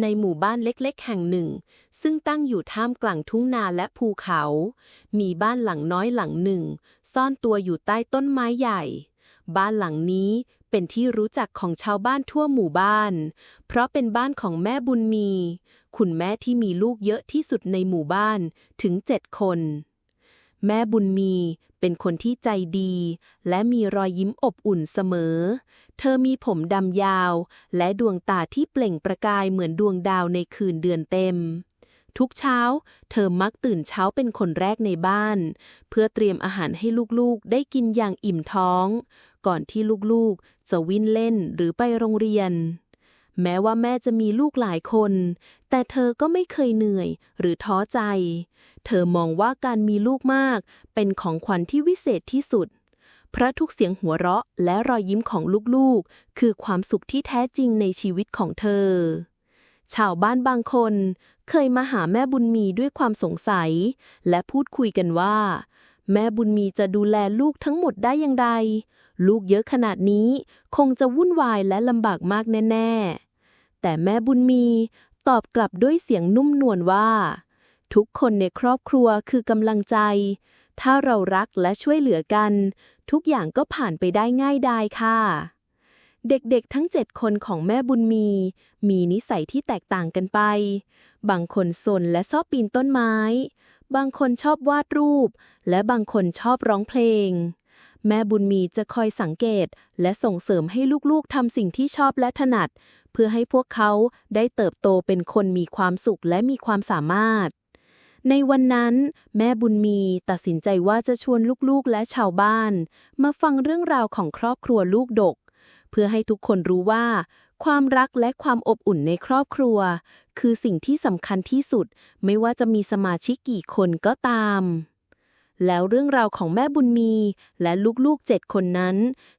ในหมู่บ้านเล็กๆ แห่งหนึ่ง ซึ่งตั้งอยู่ท่ามกลางทุ่งนาและภูเขา มีบ้านหลังน้อยหลังหนึ่ง ซ่อนตัวอยู่ใต้ต้นไม้ใหญ่ บ้านหลังนี้เป็นที่รู้จักของชาวบ้านทั่วหมู่บ้าน เพราะเป็นบ้านของแม่บุญมี คุณแม่ที่มีลูกเยอะที่สุดในหมู่บ้านถึงเจ็ดคน แม่บุญมีเป็นคนที่ใจดี และมีรอยยิ้มอบอุ่นเสมอ เธอมีผมดำยาว และดวงตาที่เปล่งประกายเหมือนดวงดาวในคืนเดือนเต็ม ทุกเช้า เธอมักตื่นเช้าเป็นคนแรกในบ้าน เพื่อเตรียมอาหารให้ลูกๆ ได้กินอย่างอิ่มท้อง ก่อนที่ลูกๆ จะวิ่งเล่นหรือไปโรงเรียนแม้ว่าแม่จะมีลูกหลายคน แต่เธอก็ไม่เคยเหนื่อยหรือท้อใจ เธอมองว่าการมีลูกมาก เป็นของขวัญที่วิเศษที่สุด เพราะทุกเสียงหัวเราะและรอยยิ้มของลูกๆ คือความสุขที่แท้จริงในชีวิตของเธอ ชาวบ้านบางคน เคยมาหาแม่บุญมีด้วยความสงสัย และพูดคุยกันว่า แม่บุญมีจะดูแลลูกทั้งหมดได้อย่างไรลูกเยอะขนาดนี้คงจะวุ่นวายและลำบากมากแน่ ๆ แต่แม่บุญมีตอบกลับด้วยเสียงนุ่มนวลว่า ทุกคนในครอบครัวคือกำลังใจ ถ้าเรารักและช่วยเหลือกัน ทุกอย่างก็ผ่านไปได้ง่ายดายค่ะ เด็กๆทั้งเจ็ดคนของแม่บุญมี มีนิสัยที่แตกต่างกันไป บางคนสนและชอบปีนต้นไม้ บางคนชอบวาดรูป และบางคนชอบร้องเพลง แม่บุญมีจะคอยสังเกตและส่งเสริมให้ลูกๆทำสิ่งที่ชอบและถนัด เพื่อให้พวกเขาได้เติบโตเป็นคนมีความสุขและมีความสามารถ ในวันนั้น แม่บุญมีตัดสินใจว่าจะชวนลูกๆและชาวบ้าน มาฟังเรื่องราวของครอบครัวลูกดก เพื่อให้ทุกคนรู้ว่า ความรักและความอบอุ่นในครอบครัว คือสิ่งที่สำคัญที่สุด ไม่ว่าจะมีสมาชิกกี่คนก็ตาม แล้วเรื่องราวของแม่บุญมีและลูกๆเจ็ดคนนั้น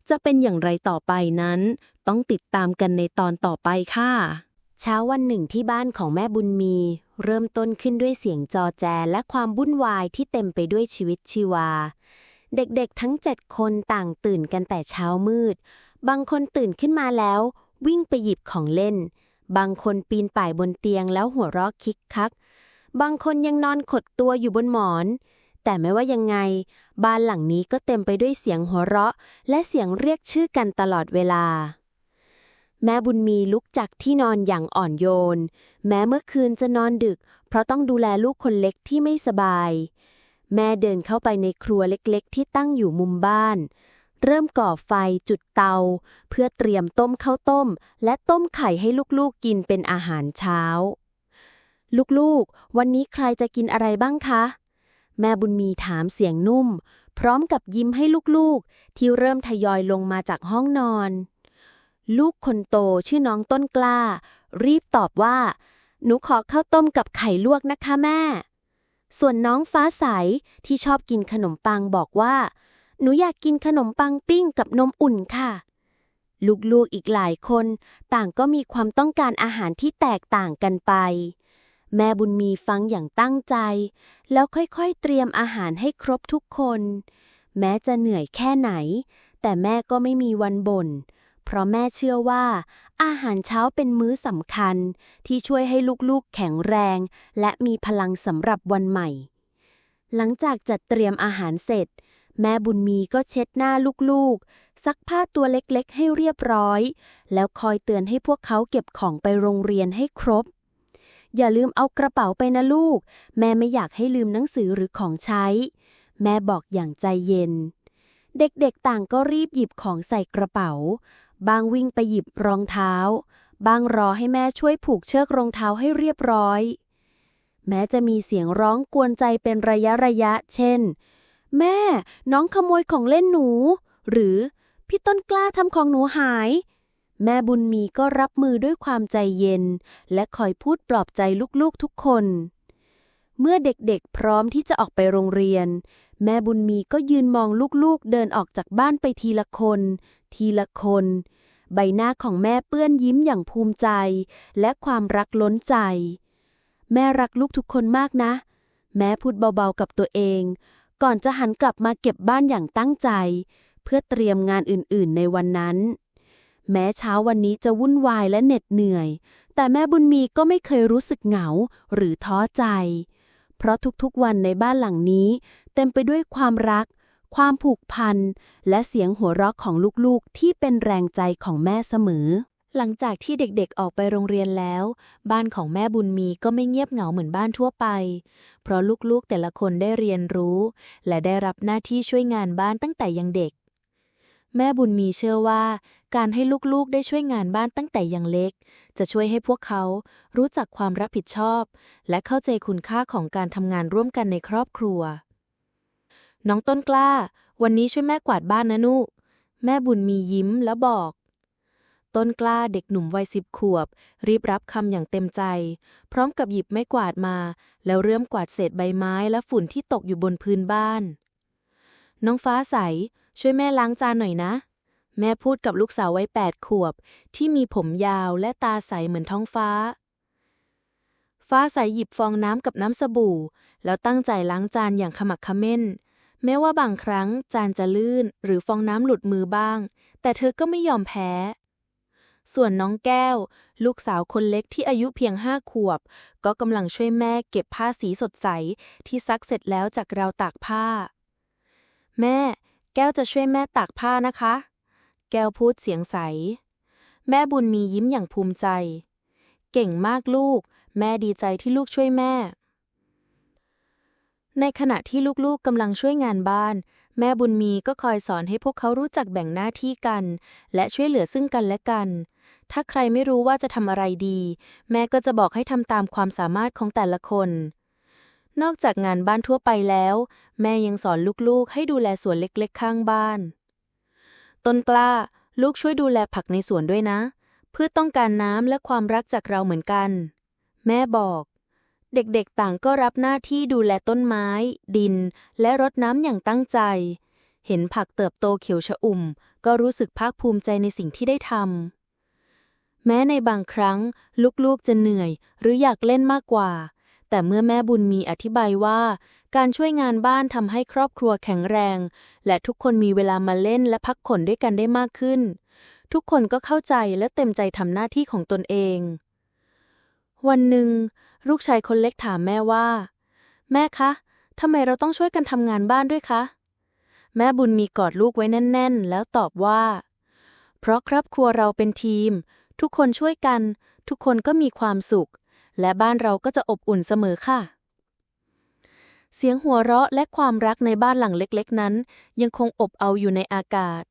จะเป็นอย่างไรต่อไปนั้น ต้องติดตามกันในตอนต่อไปค่ะ เช้าวันหนึ่งที่บ้านของแม่บุญมี เริ่มต้นขึ้นด้วยเสียงจอแจและความวุ่นวายที่เต็มไปด้วยชีวิตชีวา เด็กๆทั้งเจ็ดคนต่างตื่นกันแต่เช้ามืด บางคนตื่นขึ้นมาแล้ว วิ่งไปหยิบของเล่น บางคนปีนป่ายบนเตียงแล้วหัวเราะคิกคัก บางคนยังนอนขดตัวอยู่บนหมอน แต่ไม่ว่ายังไง บ้านหลังนี้ก็เต็มไปด้วยเสียงหัวเราะ และเสียงเรียกชื่อกันตลอดเวลา แม่บุญมีลุกจากที่นอนอย่างอ่อนโยน แม้เมื่อคืนจะนอนดึก เพราะต้องดูแลลูกคนเล็กที่ไม่สบาย แม่เดินเข้าไปในครัวเล็กๆ ที่ตั้งอยู่มุมบ้าน เริ่มก่อไฟจุดเตา เพื่อเตรียมต้มข้าวต้ม และต้มไข่ให้ลูกๆกินเป็นอาหารเช้า ลูกๆ วันนี้ใครจะกินอะไรบ้างคะ แม่บุญมีถามเสียงนุ่ม พร้อมกับยิ้มให้ลูกๆ ที่เริ่มทยอยลงมาจากห้องนอน ลูกคนโตชื่อน้องต้นกล้า รีบตอบว่า หนูขอข้าวต้มกับไข่ลวกนะคะแม่ ส่วนน้องฟ้าใสที่ชอบกินขนมปังบอกว่า หนูอยากกินขนมปังปิ้งกับนมอุ่นค่ะ ลูกๆอีกหลายคน ต่างก็มีความต้องการอาหารที่แตกต่างกันไป แม่บุญมีฟังอย่างตั้งใจ แล้วค่อยๆเตรียมอาหารให้ครบทุกคน แม้จะเหนื่อยแค่ไหน แต่แม่ก็ไม่มีวันบ่น เพราะแม่เชื่อว่า อาหารเช้าเป็นมื้อสำคัญที่ช่วยให้ลูกๆแข็งแรง และมีพลังสำหรับวันใหม่ หลังจากจัดเตรียมอาหารเสร็จ แม่บุญมีก็เช็ดหน้าลูกๆ ซักผ้าตัวเล็กๆ ให้เรียบร้อย แล้วคอยเตือนให้พวกเขาเก็บของไปโรงเรียนให้ครบอย่าลืมเอากระเป๋าไปนะลูก แม่ไม่อยากให้ลืมหนังสือหรือของใช้ แม่บอกอย่างใจเย็น เด็กๆต่างก็รีบหยิบของใส่กระเป๋า บางวิ่งไปหยิบรองเท้า บางรอให้แม่ช่วยผูกเชือกรองเท้าให้เรียบร้อย แม้จะมีเสียงร้องกวนใจเป็นระยะระยะ เช่น แม่ น้องขโมยของเล่นหนู หรือพี่ต้นกล้าทำของหนูหาย แม่บุญมีก็รับมือด้วยความใจเย็น และคอยพูดปลอบใจลูกๆทุกคน เมื่อเด็กๆ พร้อมที่จะออกไปโรงเรียน แม่บุญมีก็ยืนมองลูกๆ เดินออกจากบ้านไปทีละคน ทีละคน ใบหน้าของแม่เปื้อนยิ้มอย่างภูมิใจ และความรักล้นใจ แม่รักลูกทุกคนมากนะ แม่พูดเบาๆกับตัวเอง ก่อนจะหันกลับมาเก็บบ้านอย่างตั้งใจ เพื่อเตรียมงานอื่นๆ ในวันนั้น แม้เช้าวันนี้จะวุ่นวายและเหน็ดเหนื่อย แต่แม่บุญมีก็ไม่เคยรู้สึกเหงาหรือท้อใจ เพราะทุกๆวันในบ้านหลังนี้ เต็มไปด้วยความรัก ความผูกพัน และเสียงหัวเราะของลูกๆ ที่เป็นแรงใจของแม่เสมอ หลังจากที่เด็กๆออกไปโรงเรียนแล้ว บ้านของแม่บุญมีก็ไม่เงียบเหงาเหมือนบ้านทั่วไป เพราะลูกๆแต่ละคนได้เรียนรู้ และได้รับหน้าที่ช่วยงานบ้านตั้งแต่ยังเด็ก แม่บุญมีเชื่อว่า การให้ลูกๆได้ช่วยงานบ้านตั้งแต่ยังเล็ก จะช่วยให้พวกเขารู้จักความรับผิดชอบ และเข้าใจคุณค่าของการทำงานร่วมกันในครอบครัว น้องต้นกล้า วันนี้ช่วยแม่กวาดบ้านนะนุแม่บุญมียิ้มแล้วบอก ต้นกล้าเด็กหนุ่มวัยสิบขวบ รีบรับคำอย่างเต็มใจ พร้อมกับหยิบไม้กวาดมา แล้วเริ่มกวาดเศษใบไม้และฝุ่นที่ตกอยู่บนพื้นบ้าน น้องฟ้าใส ช่วยแม่ล้างจานหน่อยนะ แม่พูดกับลูกสาววัยแปดขวบ ที่มีผมยาวและตาใสเหมือนท้องฟ้า ฟ้าใสหยิบฟองน้ำกับน้ำสบู่ แล้วตั้งใจล้างจานอย่างขมักขม้น แม้ว่าบางครั้งจานจะลื่นหรือฟองน้ำหลุดมือบ้าง แต่เธอก็ไม่ยอมแพ้ ส่วนน้องแก้ว ลูกสาวคนเล็กที่อายุเพียงห้าขวบ ก็กำลังช่วยแม่เก็บผ้าสีสดใสที่ซักเสร็จแล้วจากราวตากผ้า แม่ ก้วจะช่วยแม่ตากผ้านะคะ แก้วพูดเสียงใส แม่บุญมียิ้มอย่างภูมิใจ เก่งมากลูก แม่ดีใจที่ลูกช่วยแม่ ในขณะที่ลูกๆกำลังช่วยงานบ้าน แม่บุญมีก็คอยสอนให้พวกเขารู้จักแบ่งหน้าที่กัน และช่วยเหลือซึ่งกันและกัน ถ้าใครไม่รู้ว่าจะทำอะไรดี แม่ก็จะบอกให้ทำตามความสามารถของแต่ละคน นอกจากงานบ้านทั่วไปแล้ว แม่ยังสอนลูกๆ ให้ดูแลสวนเล็กๆ ข้างบ้าน ต้นกล้า ลูกช่วยดูแลผักในสวนด้วยนะพืชต้องการน้ำและความรักจากเราเหมือนกัน แม่บอก เด็กๆต่างก็รับหน้าที่ดูแลต้นไม้ ดิน และรดน้ำอย่างตั้งใจ เห็นผักเติบโตเขียวชอุ่ม ก็รู้สึกภาคภูมิใจในสิ่งที่ได้ทำแม้ในบางครั้ง ลูกๆจะเหนื่อย หรืออยากเล่นมากกว่า แต่เมื่อแม่บุญมีอธิบายว่า การช่วยงานบ้านทำให้ครอบครัวแข็งแรง และทุกคนมีเวลามาเล่นและพักผ่อนด้วยกันได้มากขึ้น ทุกคนก็เข้าใจและเต็มใจทำหน้าที่ของตนเอง วันหนึ่ง ลูกชายคนเล็กถามแม่ว่า แม่คะทำไมเราต้องช่วยกันทำงานบ้านด้วยคะ แม่บุญมีกอดลูกไว้แน่น ๆ แล้วตอบว่า เพราะครอบครัวเราเป็นทีม ทุกคนช่วยกัน ทุกคนก็มีความสุข และบ้านเราก็จะอบอุ่นเสมอค่ะ เสียงหัวเราะและความรักในบ้านหลังเล็กๆ นั้น ยังคงอบเอาอยู่ในอากาศ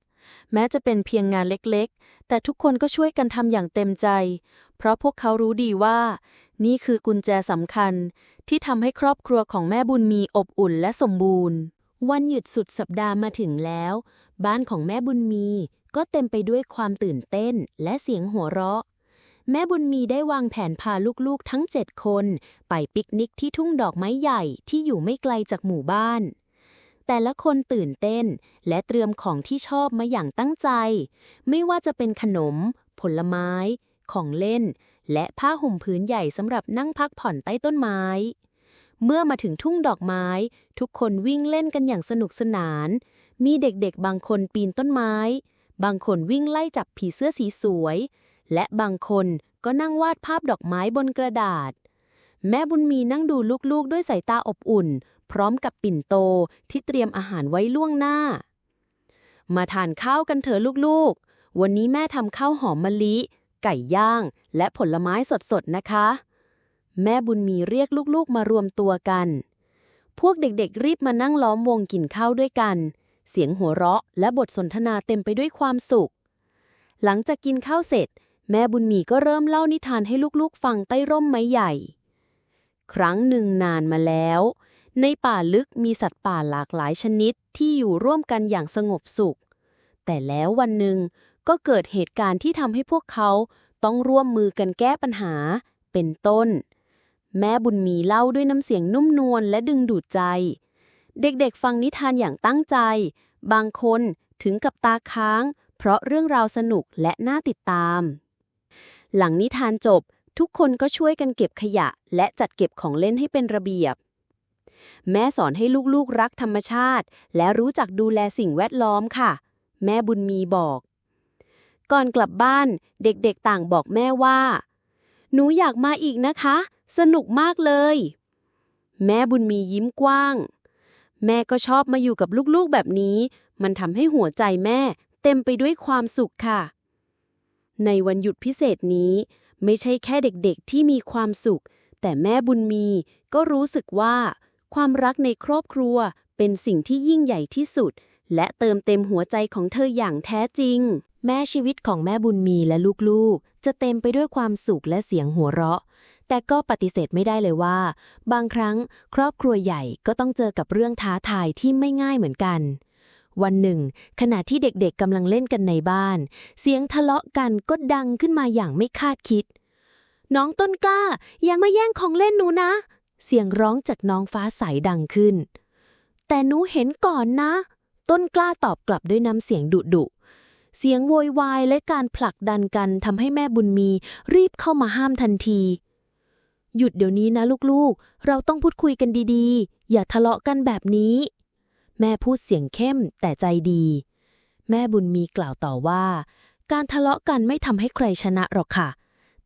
แม้จะเป็นเพียงงานเล็กๆ แต่ทุกคนก็ช่วยกันทำอย่างเต็มใจ เพราะพวกเขารู้ดีว่า นี่คือกุญแจสำคัญ ที่ทำให้ครอบครัวของแม่บุญมีอบอุ่นและสมบูรณ์ วันหยุดสุดสัปดาห์มาถึงแล้ว บ้านของแม่บุญมีก็เต็มไปด้วยความตื่นเต้นและเสียงหัวเราะ แม่บุญมีได้วางแผนพาลูกๆทั้งเจ็ดคน ไปปิกนิกที่ทุ่งดอกไม้ใหญ่ที่อยู่ไม่ไกลจากหมู่บ้าน แต่ละคนตื่นเต้น และเตรียมของที่ชอบมาอย่างตั้งใจ ไม่ว่าจะเป็นขนม ผลไม้ ของเล่น และผ้าห่มพื้นใหญ่สำหรับนั่งพักผ่อนใต้ต้นไม้ เมื่อมาถึงทุ่งดอกไม้ ทุกคนวิ่งเล่นกันอย่างสนุกสนาน มีเด็กๆบางคนปีนต้นไม้ บางคนวิ่งไล่จับผีเสื้อสีสวย และบางคนก็นั่งวาดภาพดอกไม้บนกระดาษ แม่บุญมีนั่งดูลูกๆด้วยสายตาอบอุ่น พร้อมกับปิ่นโตที่เตรียมอาหารไว้ล่วงหน้า มาทานข้าวกันเถอะลูกๆ วันนี้แม่ทำข้าวหอมมะลิ ไก่ย่าง และผลไม้สดๆนะคะ แม่บุญมีเรียกลูกๆมารวมตัวกัน พวกเด็กๆรีบมานั่งล้อมวงกินข้าวด้วยกัน เสียงหัวเราะและบทสนทนาเต็มไปด้วยความสุข หลังจากกินข้าวเสร็จ แม่บุญมีก็เริ่มเล่านิทานให้ลูกๆฟังใต้ร่มไม้ใหญ่ ครั้งหนึ่งนานมาแล้ว ในป่าลึกมีสัตว์ป่าหลากหลายชนิดที่อยู่ร่วมกันอย่างสงบสุข แต่แล้ววันหนึ่งก็เกิดเหตุการณ์ที่ทำให้พวกเขาต้องร่วมมือกันแก้ปัญหา เป็นต้น แม่บุญมีเล่าด้วยน้ำเสียงนุ่มนวลและดึงดูดใจ เด็กๆฟังนิทานอย่างตั้งใจ บางคนถึงกับตาค้าง เพราะเรื่องราวสนุกและน่าติดตาม หลังนิทานจบ ทุกคนก็ช่วยกันเก็บขยะ และจัดเก็บของเล่นให้เป็นระเบียบ แม่สอนให้ลูกๆรักธรรมชาติ และรู้จักดูแลสิ่งแวดล้อมค่ะ แม่บุญมีบอก ก่อนกลับบ้านเด็กๆต่างบอกแม่ว่า หนูอยากมาอีกนะคะ สนุกมากเลย แม่บุญมียิ้มกว้าง แม่ก็ชอบมาอยู่กับลูกๆแบบนี้ มันทำให้หัวใจแม่เต็มไปด้วยความสุขค่ะ ในวันหยุดพิเศษนี้ ไม่ใช่แค่เด็กๆที่มีความสุข แต่แม่บุญมีก็รู้สึกว่า ความรักในครอบครัวเป็นสิ่งที่ยิ่งใหญ่ที่สุด และเติมเต็มหัวใจของเธออย่างแท้จริง แม่ชีวิตของแม่บุญมีและลูกๆ จะเต็มไปด้วยความสุขและเสียงหัวเราะ แต่ก็ปฏิเสธไม่ได้เลยว่า บางครั้งครอบครัวใหญ่ก็ต้องเจอกับเรื่องท้าทายที่ไม่ง่ายเหมือนกัน วันหนึ่ง ขณะที่เด็กๆกำลังเล่นกันในบ้าน เสียงทะเลาะกันก็ดังขึ้นมาอย่างไม่คาดคิด น้องต้นกล้าอย่ามาแย่งของเล่นหนูนะ เสียงร้องจากน้องฟ้าใสดังขึ้น แต่หนูเห็นก่อนนะ ต้นกล้าตอบกลับด้วยน้ำเสียงดุดุเสียงโวยวายและการผลักดันกันทำให้แม่บุญมีรีบเข้ามาห้ามทันที หยุดเดี๋ยวนี้นะลูกๆ เราต้องพูดคุยกันดีๆ อย่าทะเลาะกันแบบนี้ แม่พูดเสียงเข้มแต่ใจดี แม่บุญมีกล่าวต่อว่า การทะเลาะกันไม่ทำให้ใครชนะหรอกค่ะ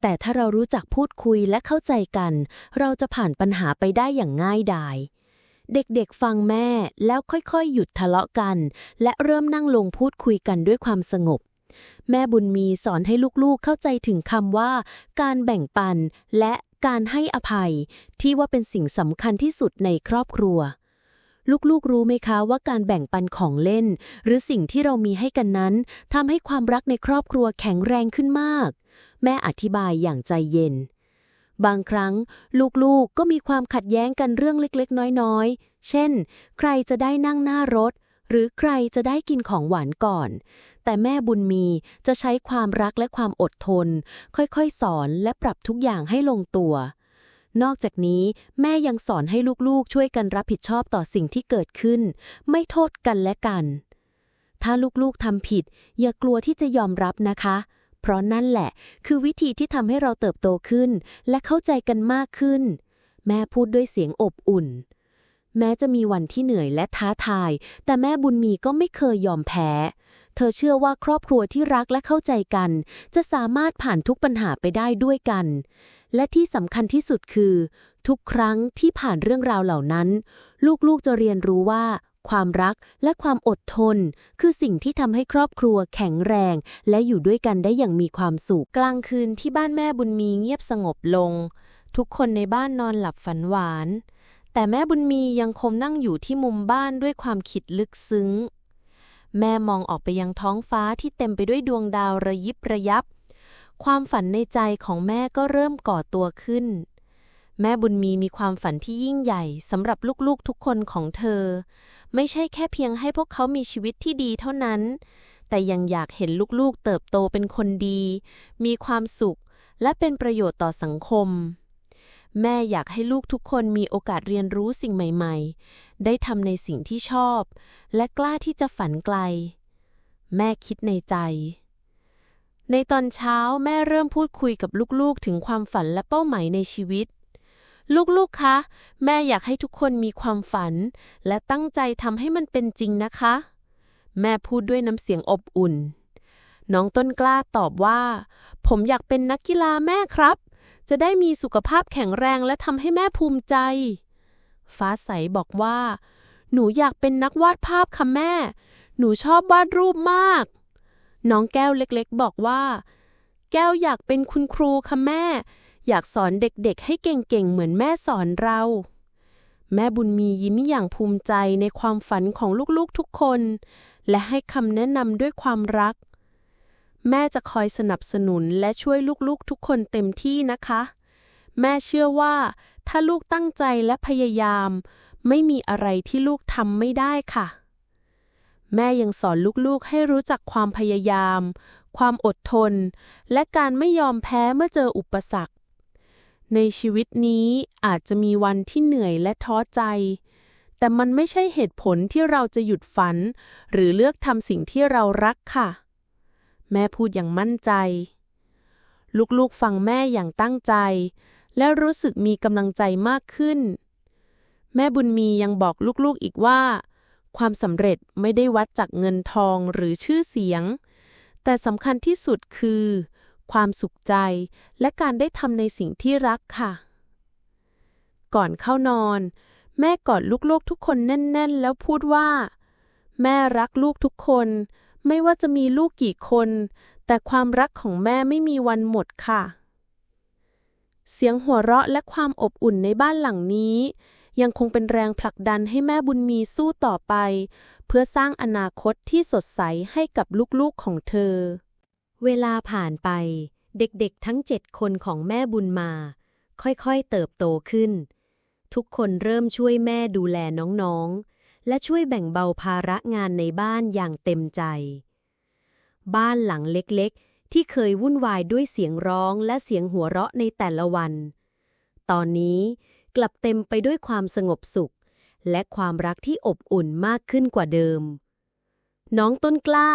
แต่ถ้าเรารู้จักพูดคุยและเข้าใจกัน เราจะผ่านปัญหาไปได้อย่างง่ายดาย เด็กๆฟังแม่แล้วค่อยๆ หยุดทะเลาะกัน และเริ่มนั่งลงพูดคุยกันด้วยความสงบแม่บุญมีสอนให้ลูกๆเข้าใจถึงคำว่า การแบ่งปันและการให้อภัย ที่ว่าเป็นสิ่งสำคัญที่สุดในครอบครัว ลูกๆ รู้ไหมคะว่าการแบ่งปันของเล่น หรือสิ่งที่เรามีให้กันนั้นทำให้ความรักในครอบครัวแข็งแรงขึ้นมาก แม่อธิบายอย่างใจเย็น บางครั้ง ลูกๆ ก็มีความขัดแย้งกันเรื่องเล็กๆ น้อยๆ เช่น ใครจะได้นั่งหน้ารถ หรือใครจะได้กินของหวานก่อน แต่แม่บุญมีจะใช้ความรักและความอดทน ค่อยๆ สอนและปรับทุกอย่างให้ลงตัว นอกจากนี้แม่ยังสอนให้ลูกๆ ช่วยกันรับผิดชอบต่อสิ่งที่เกิดขึ้น ไม่โทษกันและกัน ถ้าลูกๆทำผิด อย่ากลัวที่จะยอมรับนะคะ เพราะนั่นแหละ คือวิธีที่ทำให้เราเติบโตขึ้น และเข้าใจกันมากขึ้น แม่พูดด้วยเสียงอบอุ่น แม้จะมีวันที่เหนื่อยและท้าทาย แต่แม่บุญมีก็ไม่เคยยอมแพ้ เธอเชื่อว่าครอบครัวที่รักและเข้าใจกัน จะสามารถผ่านทุกปัญหาไปได้ด้วยกัน และที่สำคัญที่สุดคือ ทุกครั้งที่ผ่านเรื่องราวเหล่านั้น ลูกๆจะเรียนรู้ว่า ความรักและความอดทน คือสิ่งที่ทำให้ครอบครัวแข็งแรง และอยู่ด้วยกันได้อย่างมีความสุขกลางคืนที่บ้านแม่บุญมีเงียบสงบลง ทุกคนในบ้านนอนหลับฝันหวาน แต่แม่บุญมียังคงนั่งอยู่ที่มุมบ้านด้วยความคิดลึกซึ้ง แม่มองออกไปยังท้องฟ้าที่เต็มไปด้วยดวงดาวระยิบระยับ ความฝันในใจของแม่ก็เริ่มก่อตัวขึ้น แม่บุญมีมีความฝันที่ยิ่งใหญ่สำหรับลูกๆทุกคนของเธอ ไม่ใช่แค่เพียงให้พวกเขามีชีวิตที่ดีเท่านั้น แต่ยังอยากเห็นลูกๆเติบโตเป็นคนดี มีความสุข และเป็นประโยชน์ต่อสังคมแม่อยากให้ลูกทุกคนมีโอกาสเรียนรู้สิ่งใหม่ๆ ได้ทำในสิ่งที่ชอบ และกล้าที่จะฝันไกล แม่คิดในใจ ในตอนเช้าแม่เริ่มพูดคุยกับลูกๆ ถึงความฝันและเป้าหมายในชีวิต ลูกๆ คะ แม่อยากให้ทุกคนมีความฝัน และตั้งใจทำให้มันเป็นจริงนะคะ แม่พูดด้วยน้ำเสียงอบอุ่น น้องต้นกล้าตอบว่า ผมอยากเป็นนักกีฬาแม่ครับ จะได้มีสุขภาพแข็งแรงและทำให้แม่ภูมิใจ ฟ้าใสบอกว่า หนูอยากเป็นนักวาดภาพค่ะแม่ หนูชอบวาดรูปมาก น้องแก้วเล็กๆ บอกว่า แก้วอยากเป็นคุณครูค่ะแม่ อยากสอนเด็กๆ ให้เก่งๆ เหมือนแม่สอนเรา แม่บุญมียิ้มอย่างภูมิใจในความฝันของลูกๆทุกคน และให้คำแนะนำด้วยความรัก แม่จะคอยสนับสนุนและช่วยลูกๆทุกคนเต็มที่นะคะ แม่เชื่อว่า ถ้าลูกตั้งใจและพยายาม ไม่มีอะไรที่ลูกทำไม่ได้ค่ะ แม่ยังสอนลูกๆให้รู้จักความพยายาม ความอดทน และการไม่ยอมแพ้เมื่อเจออุปสรรค ในชีวิตนี้อาจจะมีวันที่เหนื่อยและท้อใจ แต่มันไม่ใช่เหตุผลที่เราจะหยุดฝัน หรือเลือกทำสิ่งที่เรารักค่ะ แม่พูดอย่างมั่นใจ ลูกๆฟังแม่อย่างตั้งใจ และรู้สึกมีกำลังใจมากขึ้น แม่บุญมียังบอกลูกๆอีกว่า ความสำเร็จไม่ได้วัดจากเงินทองหรือชื่อเสียง แต่สำคัญที่สุดคือ ความสุขใจและการได้ทำในสิ่งที่รักค่ะ ก่อนเข้านอน แม่กอดลูกๆทุกคนแน่น ๆ แล้วพูดว่า แม่รักลูกทุกคน ไม่ว่าจะมีลูกกี่คน แต่ความรักของแม่ไม่มีวันหมดค่ะ เสียงหัวเราะและความอบอุ่นในบ้านหลังนี้ ยังคงเป็นแรงผลักดันให้แม่บุญมีสู้ต่อไป เพื่อสร้างอนาคตที่สดใสให้กับลูกๆของเธอ เวลาผ่านไป เด็กๆทั้งเจ็ดคนของแม่บุญมา ค่อยๆเติบโตขึ้น ทุกคนเริ่มช่วยแม่ดูแลน้องๆ และช่วยแบ่งเบาภาระงานในบ้านอย่างเต็มใจ บ้านหลังเล็กๆ ที่เคยวุ่นวายด้วยเสียงร้องและเสียงหัวเราะในแต่ละวัน ตอนนี้กลับเต็มไปด้วยความสงบสุข และความรักที่อบอุ่นมากขึ้นกว่าเดิม น้องต้นกล้า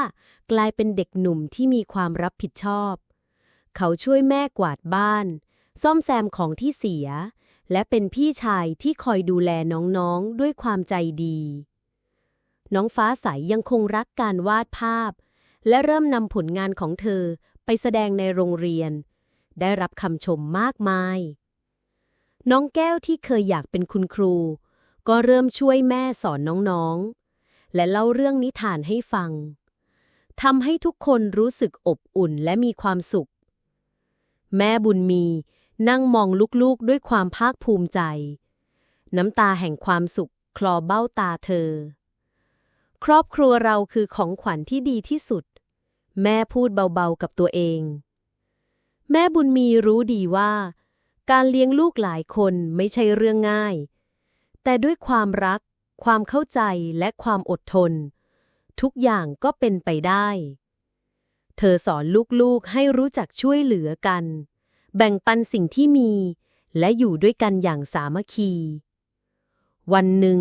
กลายเป็นเด็กหนุ่มที่มีความรับผิดชอบ เขาช่วยแม่กวาดบ้าน ซ่อมแซมของที่เสีย และเป็นพี่ชายที่คอยดูแลน้องๆด้วยความใจดี น้องฟ้าใสยังคงรักการวาดภาพ และเริ่มนำผลงานของเธอไปแสดงในโรงเรียน ได้รับคำชมมากมาย น้องแก้วที่เคยอยากเป็นคุณครู ก็เริ่มช่วยแม่สอนน้องๆ และเล่าเรื่องนิทานให้ฟังทำให้ทุกคนรู้สึกอบอุ่นและมีความสุข แม่บุญมีนั่งมองลูกๆด้วยความภาคภูมิใจ น้ำตาแห่งความสุขคลอเบ้าตาเธอ ครอบครัวเราคือของขวัญที่ดีที่สุด แม่พูดเบาๆกับตัวเอง แม่บุญมีรู้ดีว่า การเลี้ยงลูกหลายคนไม่ใช่เรื่องง่าย แต่ด้วยความรัก ความเข้าใจและความอดทน ทุกอย่างก็เป็นไปได้ เธอสอนลูกๆให้รู้จักช่วยเหลือกัน แบ่งปันสิ่งที่มี และอยู่ด้วยกันอย่างสามัคคี วันหนึ่ง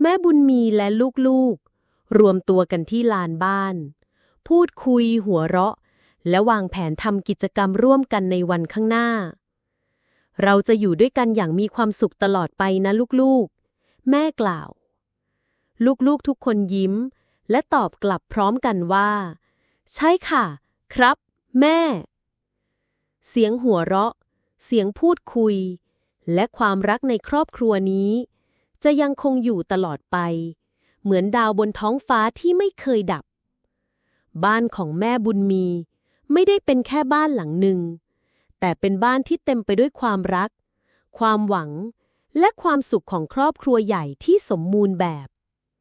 แม่บุญมีและลูกๆ รวมตัวกันที่ลานบ้าน พูดคุยหัวเราะ และวางแผนทำกิจกรรมร่วมกันในวันข้างหน้า เราจะอยู่ด้วยกันอย่างมีความสุขตลอดไปนะลูกๆ แม่กล่าว ลูกๆทุกคนยิ้ม และตอบกลับพร้อมกันว่า ใช่ค่ะ ครับ แม่ เสียงหัวเราะ เสียงพูดคุย และความรักในครอบครัวนี้ จะยังคงอยู่ตลอดไป เหมือนดาวบนท้องฟ้าที่ไม่เคยดับ บ้านของแม่บุญมี ไม่ได้เป็นแค่บ้านหลังหนึ่ง แต่เป็นบ้านที่เต็มไปด้วยความรัก ความหวัง และความสุขของครอบครัวใหญ่ที่สมบูรณ์แบบ